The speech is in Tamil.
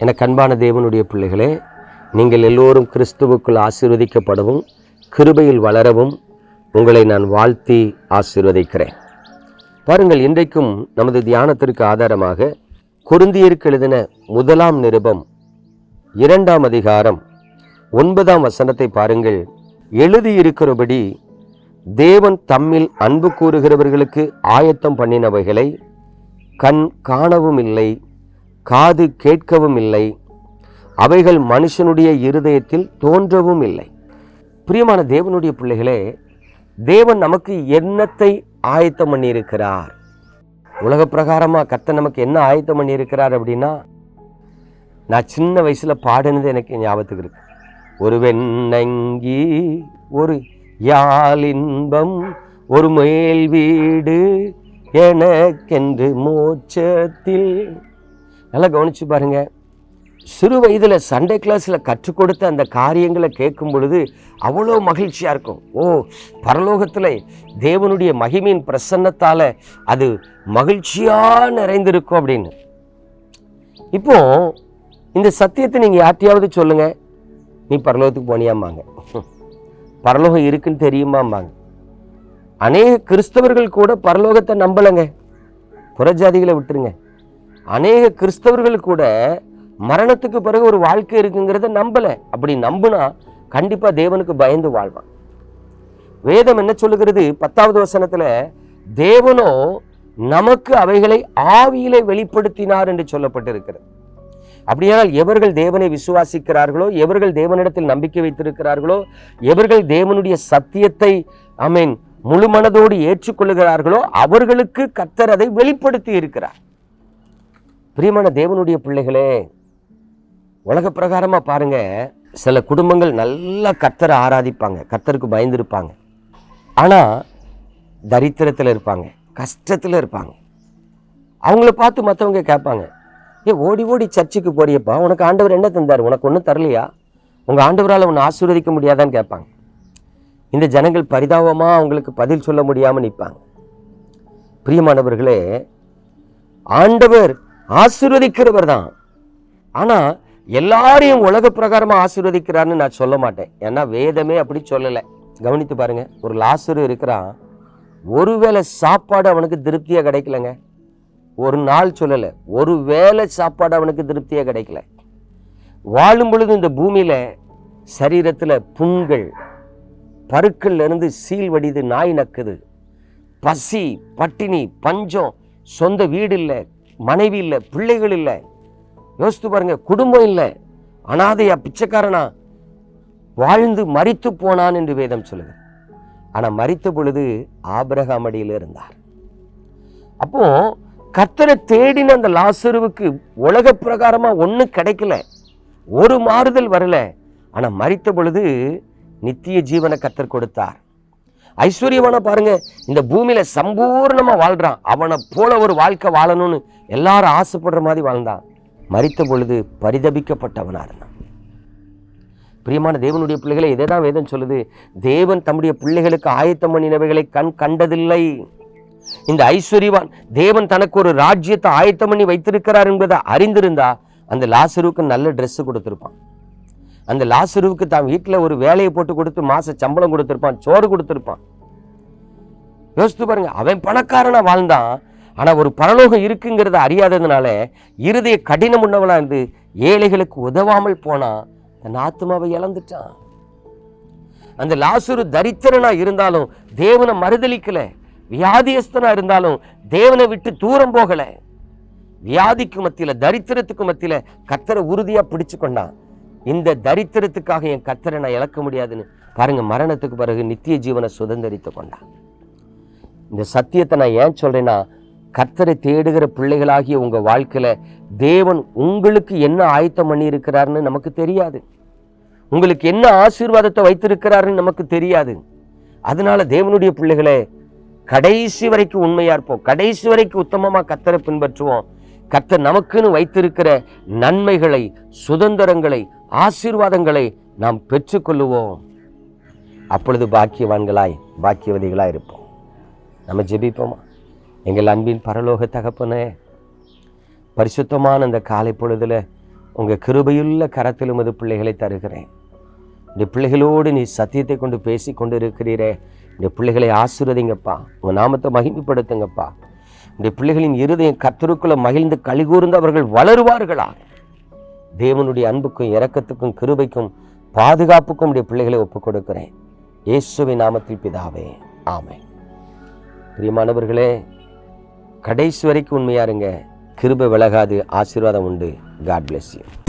என கண்பான தேவனுடைய பிள்ளைகளே நீங்கள் எல்லோரும் கிறிஸ்துவுக்குள் ஆசீர்வதிக்கப்படவும் கிருபையில் வளரவும் உங்களை நான் வாழ்த்தி ஆசீர்வதிக்கிறேன். பாருங்கள் இன்றைக்கும் நமது தியானத்திற்கு ஆதாரமாக குருந்தியருக்கு எழுதின முதலாம் நிருபம் இரண்டாம் அதிகாரம் ஒன்பதாம் வசனத்தை பாருங்கள். எழுதியிருக்கிறபடி தேவன் தம்மில் அன்பு கூறுகிறவர்களுக்கு ஆயத்தம் பண்ணினவைகளை கண் காணவும் இல்லை காது கேட்கவும் இல்லை. அவைகள் மனுஷனுடைய இருதயத்தில் தோன்றவும் இல்லை. பிரியமான தேவனுடைய பிள்ளைகளே தேவன் நமக்கு என்னத்தை ஆயத்தம் பண்ணியிருக்கிறார்? உலக பிரகாரமாக கத்த நமக்கு என்ன ஆயத்தம் பண்ணியிருக்கிறார் அப்படின்னா நான் சின்ன வயசில் பாடினது எனக்கு ஞாபகத்துக்கு இருக்கு. ஒரு வெண்ணங்கி ஒரு யாழின்பம் ஒரு மேல் வீடு எனக்கென்று மோட்சத்தில் நல்லா கவனிச்சு பாருங்க. சிறு வயதில் சண்டே கிளாஸில் கற்றுக் கொடுத்த அந்த காரியங்களை கேட்கும் பொழுது அவ்வளோ மகிழ்ச்சியாக இருக்கும். ஓ பரலோகத்தில் தேவனுடைய மகிமையின் பிரசன்னத்தால் அது மகிழ்ச்சியாக நிறைந்திருக்கும் அப்படின்னு. இப்போ இந்த சத்தியத்தை நீங்கள் யார்ட்டையாவது சொல்லுங்கள் நீ பரலோகத்துக்கு போனியாம்பாங்க. பரலோகம் இருக்குன்னு தெரியுமாம்பாங்க. அநேக கிறிஸ்தவர்கள் கூட பரலோகத்தை நம்பலைங்க. புறஜாதிகளை விட்டுருங்க. அநேக கிறிஸ்தவர்கள் கூட மரணத்துக்கு பிறகு ஒரு வாழ்க்கை இருக்குங்கிறத நம்பலை. அப்படி நம்புனா கண்டிப்பாக தேவனுக்கு பயந்து வாழ்வான். வேதம் என்ன சொல்லுகிறது? பத்தாவது வசனத்தில் தேவனோ நமக்கு அவைகளை ஆவியிலே வெளிப்படுத்தினார் என்று சொல்லப்பட்டிருக்கிறது. அப்படியானால் எவர்கள் தேவனை விசுவாசிக்கிறார்களோ எவர்கள் தேவனிடத்தில் நம்பிக்கை வைத்திருக்கிறார்களோ எவர்கள் தேவனுடைய சத்தியத்தை அமீன் முழு மனதோடு ஏற்றுக்கொள்கிறார்களோ அவர்களுக்கு கத்தர் அதை வெளிப்படுத்தி இருக்கிறார். பிரியமான தேவனுடைய பிள்ளைகளே உலக பிரகாரமா பாருங்க. சில குடும்பங்கள் நல்லா கர்த்தரை ஆராதிப்பாங்க கர்த்தருக்கு பயந்துருப்பாங்க. ஆனா தரித்திரத்தில் இருப்பாங்க கஷ்டத்தில் இருப்பாங்க. அவங்கள பார்த்து மற்றவங்க கேட்பாங்க ஏ ஓடி ஓடி சர்ச்சுக்கு போறியப்பா உனக்கு ஆண்டவர் என்ன தந்தார்? உனக்கு ஒன்றும் தரலையா? உங்கள் ஆண்டவரால் உன்னை ஆசீர்வதிக்க முடியாதான்னு கேட்பாங்க. இந்த ஜனங்கள் பரிதாபமாக அவங்களுக்கு பதில் சொல்ல முடியாமல் நிற்பாங்க பிரியமானவர்களே ஆண்டவர் ஆசீர்வதிக்கிறவர் தான். ஆனால் எல்லாரையும் உலக பிரகாரமாக ஆசீர்வதிக்கிறான்னு நான் சொல்ல மாட்டேன். ஏன்னா வேதமே அப்படி சொல்லலை. கவனித்து பாருங்க ஒரு லாசரு இருக்கிறான். ஒருவேளை சாப்பாடு அவனுக்கு திருப்தியாக கிடைக்கலங்க. ஒரு நாள் சொல்லலை ஒரு வேளை சாப்பாடு அவனுக்கு திருப்தியாக கிடைக்கல. வாழும் பொழுது இந்த பூமியில் சரீரத்தில் புண்கள் பருக்கள்லேருந்து சீல் வடிது நாய் நக்குது. பசி பட்டினி பஞ்சம் சொந்த வீடு இல்லை மனைவி இல்லை பிள்ளைகள் இல்லை. யோசித்து பாருங்க குடும்பம் இல்லை. அனாதையா பிச்சைக்காரனா? வாழ்ந்து மறித்து போனான் என்று வேதம் சொல்லுது. ஆனா மறித்த பொழுது ஆபிரகாம் அடியில் இருந்தார். அப்போ கத்தரை தேடின அந்த லாசருவுக்கு உலக பிரகாரமா ஒன்றும் கிடைக்கல. ஒரு மாறுதல் வரல. ஆனா மறித்த பொழுது நித்திய ஜீவனை கத்தர் கொடுத்தார். ஐஸ்வர்யமான பாருங்க. இந்த பூமியில சம்பூர்ணமா வாழ்றான். அவனை போல ஒரு வாழ்க்கை வாழணும்னு எல்லாரும் ஆசைப்படுற மாதிரி வாழ்ந்தான். மறித்த பொழுது பரிதபிக்கப்பட்டவனாக இருந்தான் பிரியமான தேவனுடைய பிள்ளைகளை இதை தான் வேதம் சொல்லுது. தேவன் தம்முடைய பிள்ளைகளுக்கு ஆயத்தம் பண்ணினவைகளை கண் கண்டதில்லை. இந்த ஐஸ்வர்யவான் தேவன் தனக்கு ஒரு ராஜ்யத்தை ஆயத்தம் பண்ணி வைத்திருக்கிறார் என்பதை அறிந்திருந்தா அந்த லாசருக்கு நல்ல ட்ரெஸ்ஸு கொடுத்துருப்பான். அந்த லாசுருவுக்கு தான் வீட்டில் ஒரு வேலையை போட்டு கொடுத்து மாச சம்பளம் கொடுத்துருப்பான் சோறு கொடுத்துருப்பான். யோசித்து பாருங்க அவன் பணக்காரனா வாழ்ந்தான் ஆனால் ஒரு பரலோகம் இருக்குங்கிறத அறியாததுனால இருதய கடினம் உண்ணவளா இருந்து ஏழைகளுக்கு உதவாமல் போனான் தன் ஆத்மாவை இழந்துட்டான். அந்த லாசுரு தரித்திரனா இருந்தாலும் தேவனை மறுதலிக்கல வியாதியஸ்தனா இருந்தாலும் தேவனை விட்டு தூரம் போகல. வியாதிக்கு மத்தியில் தரித்திரத்துக்கு மத்தியில் கத்தரை உறுதியாக பிடிச்சு கொண்டான். இந்த தரித்திரத்துக்காக என் கத்தரை நான் இழக்க முடியாதுன்னு பாருங்க மரணத்துக்கு பிறகு நித்திய ஜீவனை சுதந்திரித்து கொண்டான் இந்த சத்தியத்தை நான் ஏன் சொல்றேன்னா கத்தரை தேடுகிற பிள்ளைகளாகிய உங்க வாழ்க்கையில தேவன் உங்களுக்கு என்ன ஆயத்தம் பண்ணி இருக்கிறாருன்னு நமக்கு தெரியாது. உங்களுக்கு என்ன ஆசீர்வாதத்தை வைத்திருக்கிறாருன்னு நமக்கு தெரியாது. அதனால தேவனுடைய பிள்ளைகளை கடைசி வரைக்கும் உண்மையா இருப்போம். கடைசி வரைக்கும் உத்தமமா கத்தரை பின்பற்றுவோம். கர்த்தர் நமக்குன்னு வைத்திருக்கிற நன்மைகளை சுதந்திரங்களை ஆசீர்வாதங்களை நாம் பெற்றுக்கொள்ளுவோம். அப்பொழுது பாக்கியவான்களாய் பாக்கியவதிகளாய் இருப்போம். நம்ம ஜெபிப்போமா? எங்கள் அன்பின் பரலோக தகப்பனே பரிசுத்தமான அந்த காலை பொழுதுல உங்கள் கிருபையுள்ள கரத்தில் உமது பிள்ளைகளை தருகிறேன். இந்த பிள்ளைகளோடு நீ சத்தியத்தை கொண்டு பேசி கொண்டு இருக்கிறீரே இந்த பிள்ளைகளை ஆசீர்வதிங்கப்பா. உங்கள் நாமத்தை மகிமைப்படுத்துங்கப்பா. இந்த பிள்ளைகளின் இருதயம் கத்தருக்குள்ள மகிழ்ந்து கழிகூர்ந்து அவர்கள் வளருவார்களா? தேவனுடைய அன்புக்கும் இரக்கத்துக்கும் கிருபைக்கும் பாதுகாப்புக்கும் உடைய பிள்ளைகளை ஒப்புக் கொடுக்கிறேன் இயேசுவின் நாமத்தில் பிதாவே ஆமை பிரியமானவர்களே கடைசி வரைக்கும் உண்மையாருங்க கிருபை விலகாது ஆசீர்வாதம் உண்டு. God bless you